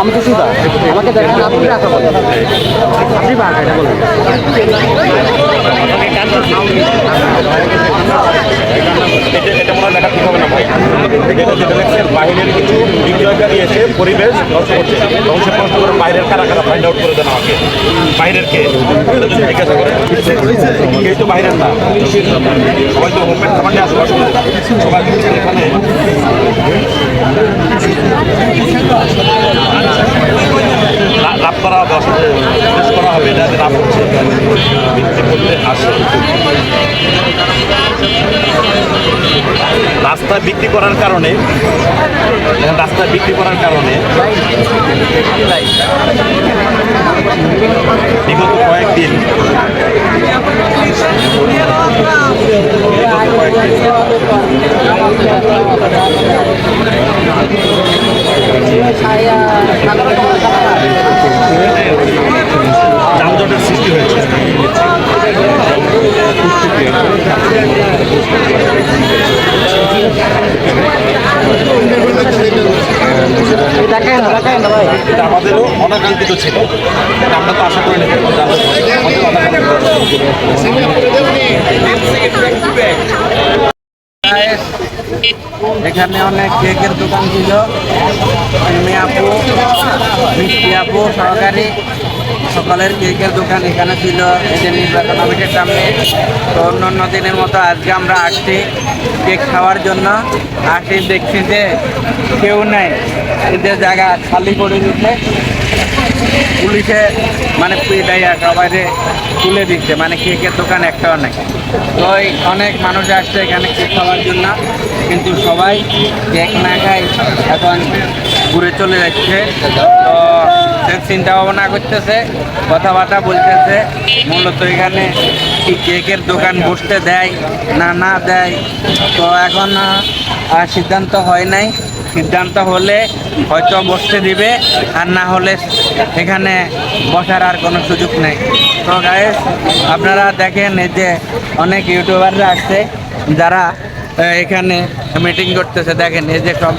আমি তো সুদা আমাকে দেখেন আপনি রাখা বলেন আপনি বাঘা এটা বলেন এটা এটা মনে হয় লেখা ঠিক হবে না ভাই এটা যেটা লেখছে বাহিরের কিছু বিক্রয়কারী এসে পরিবেশ ধ্বংস করছে নষ্ট করে বাইরের কারা কারা ফাইন্ড আউট করে দেন আমাকে বাইরের কে জিজ্ঞাসা করে। কেউ তো বাইরের না। সবাই তো হোমমেড খাবার নিয়ে আসবে সবাই এখানে। লাভ করা আসলে করা হবে, এটা লাভ হচ্ছে। আসে। রাস্তায় বিক্রি করার কারণে রাস্তায় বিক্রি করার কারণে বিগত কয়েকদিন বিগত কয়েকদিন যানজটের সৃষ্টি হয়েছে দেখেন না দেখেন না ভাই এটা আমাদেরও অনাকাঙ্ক্ষিত ছিল। এটা আমরা তো আশা করিনি। আমাদের অনাকাঙ্ক্ষিত এখানে অনেক কেকের দোকান ছিল। মেয়ে আপু মিষ্টি আপু সহকারী। সকালের কেকের দোকান এখানে ছিল যে নির্বাচন অফিসের সামনে। তো অন্য অন্য দিনের মতো আজকে আমরা আসছি কেক খাওয়ার জন্য। আসি দেখছি যে কেউ নেই। এদের জায়গা খালি করে দিচ্ছে পুলিশে মানে পিটাইয়া তুলে দিচ্ছে মানে কেকের দোকান একটাও নেই। তো অনেক মানুষ আসছে এখানে কেক খাওয়ার জন্য। কিন্তু সবাই কেক না খাই এখন ঘুরে চলে যাচ্ছে। তো চিন্তা ভাবনা করতেছে কথাবার্তা বলতেছে। মূলত এখানে কি কেকের দোকান বসতে দেয় না না দেয়? তো এখন আহ, সিদ্ধান্ত হয় নাই। সিদ্ধান্ত হলে হয়তো বসতে দিবে আর না হলে এখানে বসার আর কোনো সুযোগ নেই। তো গায়ে আপনারা দেখেন এই যে অনেক ইউটিউবাররা আসছে যারা এখানে মিটিং করতেছে। দেখেন এই যে সব